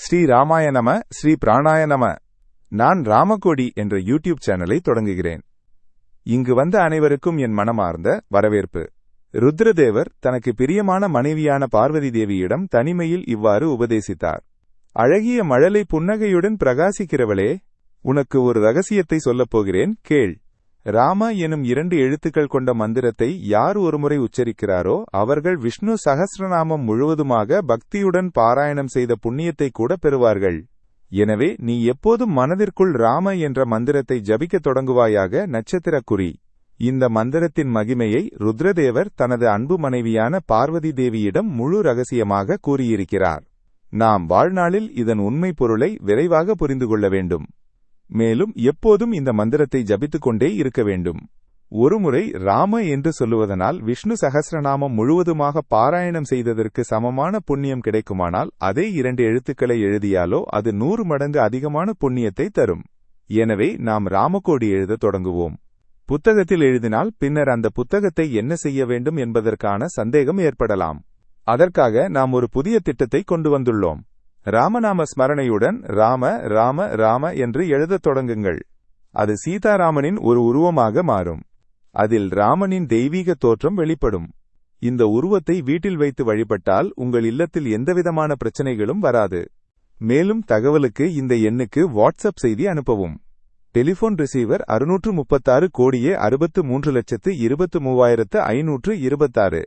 ஸ்ரீ ராமாய நம ஸ்ரீ பிராணாய நம. நான் ராமகோடி என்ற யூடியூப் சேனலை தொடங்குகிறேன். இங்கு வந்த அனைவருக்கும் என் மனமார்ந்த வரவேற்பு. ருத்ரதேவர் தனக்கு பிரியமான மனைவியான பார்வதி தேவியிடம் தனிமையில் இவ்வாறு உபதேசித்தார். அழகிய மழலை புன்னகையுடன் பிரகாசிக்கிறவளே உனக்கு ஒரு ரகசியத்தை சொல்லப் போகிறேன் கேள். ராம எனும் இரண்டு எழுத்துக்கள் கொண்ட மந்திரத்தை யார் ஒருமுறை உச்சரிக்கிறாரோ அவர்கள் விஷ்ணு சகசிரநாமம் முழுவதுமாக பக்தியுடன் பாராயணம் செய்த புண்ணியத்தை கூட பெறுவார்கள். எனவே நீ எப்போதும் மனதிற்குள் ராம என்ற மந்திரத்தை ஜபிக்கத் தொடங்குவாயாக நட்சத்திரக்குறி. இந்த மந்திரத்தின் மகிமையை ருத்ரதேவர் தனது அன்பு மனைவியான பார்வதி தேவியிடம் முழு ரகசியமாக கூறியிருக்கிறார். நாம் வாழ்நாளில் இதன் உண்மை பொருளை விரைவாக புரிந்து கொள்ள வேண்டும். மேலும் எப்போதும் இந்த மந்திரத்தை ஜபித்துக் கொண்டே இருக்க வேண்டும். ஒருமுறை ராம என்று சொல்லுவதனால் விஷ்ணு சகசிரநாமம் முழுவதுமாக பாராயணம் செய்ததற்கு சமமான புண்ணியம் கிடைக்குமானால் அதே இரண்டு எழுத்துக்களை எழுதியாலோ அது நூறு மடங்கு அதிகமான புண்ணியத்தை தரும். எனவே நாம் ராமகோடி எழுதத் தொடங்குவோம். புத்தகத்தில் எழுதினால் பின்னர் அந்த புத்தகத்தை என்ன செய்ய வேண்டும் என்பதற்கான சந்தேகம் ஏற்படலாம். அதற்காக நாம் ஒரு புதிய திட்டத்தை கொண்டு வந்துள்ளோம். ராமநாம ஸ்மரணையுடன் ராம ராம ராம என்று எழுதத் தொடங்குங்கள். அது சீதாராமனின் ஒரு உருவமாக மாறும். அதில் ராமனின் தெய்வீக தோற்றம் வெளிப்படும். இந்த உருவத்தை வீட்டில் வைத்து வழிபட்டால் உங்கள் இல்லத்தில் எந்தவிதமான பிரச்சனைகளும் வராது. மேலும் தகவலுக்கு இந்த எண்ணுக்கு வாட்ஸ்அப் செய்தி அனுப்பவும். டெலிபோன் ரிசீவர் அறுநூற்று முப்பத்தாறு கோடியே அறுபத்து மூன்று லட்சத்து இருபத்து மூவாயிரத்து ஐநூற்று இருபத்தாறு.